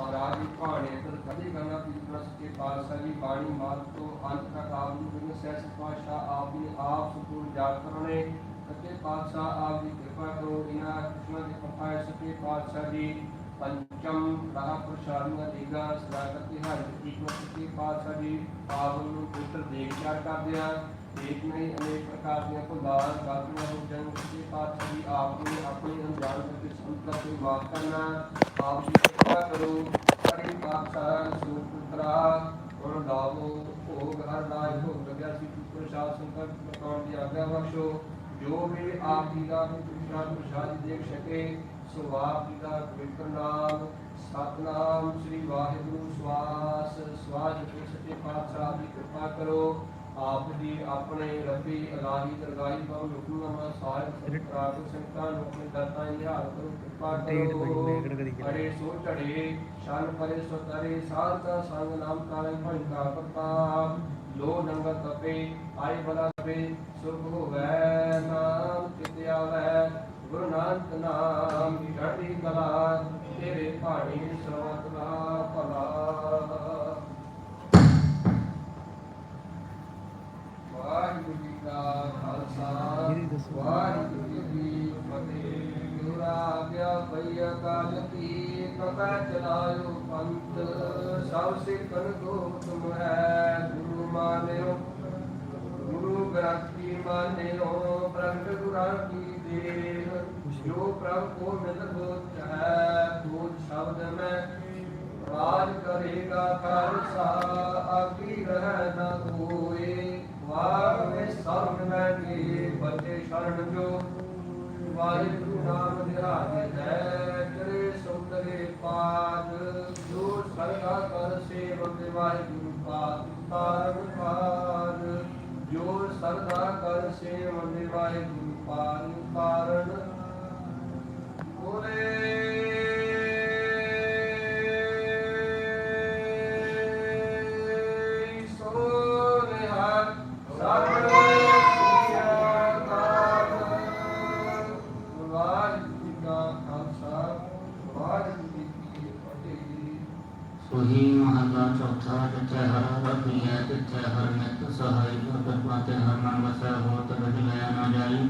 ਮਹਾਰਾਜ ਦੀ ਭਾਣੇ ਤਰ ਕਦੇ ਕਰਨਾ ਤੀਸਰਾ ਸੱਚੇ ਪਾਤਸ਼ਾਹ ਜੀ, ਬਾਣੀ ਮਾਤ ਤੋਂ ਅੰਤ ਤੱਕ ਆਪ ਜੀ ਬਿਨ ਸਹਿਸ ਪਾਤਸ਼ਾਹ ਆਪ ਜੀ ਆਪ ਸੁਪੂਰ ਜਾਤ ਕਰਨੇ। ਸੱਚੇ ਪਾਤਸ਼ਾਹ ਆਪ ਦੀ ਕਿਰਪਾ ਕਰੋ, ਇਹਨਾਂ ਕਿਸਮਾਂ ਦੇ ਪਤਾਏ ਸੱਚੇ ਪਾਤਸ਼ਾਹ ਜੀ। ਪੰਚਮ ਰਾਹ ਪ੍ਰਸ਼ਾਦੀਆਂ ਦੇਗਾ ਸਦਾਕਤ ਦੀ ਹਰ ਕੀਮਤ ਸੱਚੇ ਪਾਤਸ਼ਾਹ ਜੀ ਆਪ ਨੂੰ ਪੁੱਤਰ ਦੇਖ ਚਾਰ ਕਰਦੇ ਆ। ਇੱਕ ਨਹੀਂ ਅਨੇਕ ਪ੍ਰਕਾਰ ਦੀਆਂ ਭੁੱਲਾਂ ਗਲਤੀਆਂ ਹੋ ਜਾਣ ਸੱਚੇ ਪਾਤਸ਼ਾਹ ਜੀ ਆਪ ਨੂੰ ਕਰਕੇ ਸੰਕਟ ਮਾਫ ਕਰਨਾ, ਆਪ ਦੀ ਕਿਰਪਾ ਕਰੋ ਹਰੀ ਪਾਤਸ਼ਾਹ ਸੁਪੁੱਤਰਾ ਗੁਣ ਲਾਵੋ ਭੋਗ ਹਰ ਲਾਇ ਭੋਗ ਲੱਗਿਆ ਸੀ ਪ੍ਰਸ਼ਾਦ ਸੰਕਟ ਪ੍ਰਕਾਉਣ ਦੀ ਆਗਿਆ ਬਖਸ਼ੋ। ਜੋ ਵੀ ਆਪ ਜੀ ਦਾ ਪ੍ਰਸ਼ਾਦ ਪ੍ਰਸ਼ਾਦ ਦੇਖ ਸਕੇ, ਸੋ ਆਪ ਜੀ ਦਾ ਪਵਿੱਤਰ ਨਾਮ, ਸਤਨਾਮ ਸ੍ਰੀ ਵਾਹਿਗੁਰੂ ਸਵਾਸ ਸਵਾਸ ਜੀ ਸੱਚੇ ਪਾਤਸ਼ਾਹ ਦੀ ਕਿਰਪਾ ਕਰੋ। ਆਪ ਜੀ ਆਪਣੇ ਰੱਬੀ ਇਲਾਹੀ ਦਰਗਾਹੀ ਤੋਂ ਹੁਕਮਨਾਮਾ ਸਾਹਿਬ ਪ੍ਰਾਪਤ ਸੰਤਾਂ ਨੂੰ ਆਪਣੇ ਦਾਤਾ ਨਿਹਾਲ ਕਰੋ ਕਿਰਪਾ ਕਰੋ। ਅਰੇ ਸੋ ਝੜੇ ਸ਼ਨ ਪਰੇ ਸੋ ਤਰੇ ਸਾਧਾ ਸੰਗ ਨਾਮ ਕਾਲੇ ਭੰਗਾ ਪ੍ਰਤਾਪ ਲੋ ਨੰਗਾ ਤਪੇ ਆਏ ਬਲਾ ਤਪੇ ਸੁਖ ਹੋਵੈ ਨਾਮ ਚਿਤ ਆਵੈ। ਗੁਰੂ ਨਾਨਕ ਨਾਮ ਚੜ੍ਹਦੀ ਕਲਾ ਤੇਰੇ ਭਾਣੀ ਸਰਵਤ ਦਾ ਭਲਾ। ਕਾਲ ਕੀ ਕਥਾ ਚਲਾਇਓ ਪੰਥ, ਸਭ ਸਿੱਖਨ ਗੋਤਮ ਹੈ ਗੁਰੂ ਮਾਨਿਓ, ਗੁਰੂ ਗ੍ਰੰਥ ਕੀ ਮਾਨਿਓ, ਪ੍ਰਗਟ ਗੁਰਾਂ ਕੀ ਦੇਹ ਜੋ ਪ੍ਰਭ ਕੋ ਮਿਲ ਹੋਤ ਹੈ ਤੂੰ ਸ਼ਬਦ ਮੈਂ ਰਾਜ ਕਰੇਗਾ ਖਾਲਸਾ ਆਕੀ ਰਹਿ ਨਾ ਹੋਏ ਵਾਰ ਵਿੱਚ ਸਭ ਮੈਂ ਕੀ ਬੱਚੇ ਸ਼ਰਨ ਜੋ। ਵਾਹਿਗੁਰੂ ਨਾਮ ਧਿਆਨ ਹੈ। ਕਰੇ ਸੁੰਦਰੇ ਪਾਦ ਜੋ ਸਰਗਾ ਕਰ ਸੇਵਕ ਵਾਹਿਗੁਰੂ ਪਾਦ ਤਾਰਨ ਪਾਦ ਜੋ ਸਰਦਾ ਕਰ ਸੇਵਕ ਵਾਹਿਗੁਰੂ ਪਾਦ ਤਾਰਨ। ਬੋਲੇ ਵਾਹਿਗੁਰੂ ਖਾਲਸਾ ਵਾਹਿਗੁਰੂ ਜੀ ਕੀ ਫਤਿਹ ਸੁਹੀ ਮਹੱਲਾ ਚੌਥਾ, ਜਿੱਥੇ ਹਰ ਰਖੀਐ ਤਿੱਥੇ ਹਰ ਨਿਤ ਸਹਾਈ ਗੁਰ ਪਾਤੇ ਹਰ ਮਨ ਵਸੈ ਹੋਤ ਰਜ ਲਿਆ ਨਾ ਜਾਈ।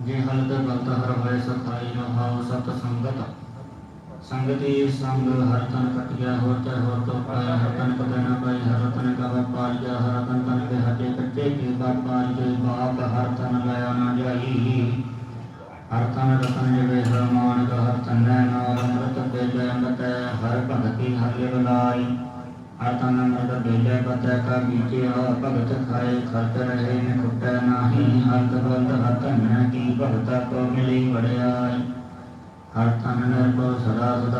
ਜੇ ਹਲਤ ਗਲਤ ਹਰ ਹੋਏ, ਸਥਾਈ ਰਹਾਉ ਸਤ ਸੰਗਤ। ਸੰਗਤੀ ਸੰਗ, ਹਰ ਤਨ ਕਟ ਗਿਆ ਹੋਰ ਤੇ ਪਾਇਆ ਹਰ ਤਨ ਕਦੇ ਪਾਈ, ਹਰ ਤਨ ਕਾ ਵਪਾਰ ਹਰ ਤਨ ਤਨ ਹਰ ਰਤਨ ਜਵੇ ਹਰ ਮਾਨਕ ਹਰ ਤਨੈ ਨਾਮ ਅੰਮ੍ਰਿਤ ਬੇਜੈ ਅੰਮ੍ਰਿਤੈ ਹਰ ਭਗਤੀ ਹਰ ਲਿਵ ਹਰ ਤਨ ਅੰਮ੍ਰਿਤ ਬੇਜੈ ਪਤੈ, ਕਾ ਬੀਜੇ ਹੋ ਭਗਤ ਖਾਏ, ਖਰਚ ਰਹੇ ਨ ਖੁਟੈ ਨਾਹੀ। ਹਰ ਬਲਦ ਹਰ ਧਨੈ, ਕੀ ਭਗਤਾ ਕੋ ਮਿਲੀ ਵੜਿਆਈ ਹਰ ਤਨ ਨਿਰਭਉ ਸਦਾ ਸਦਾ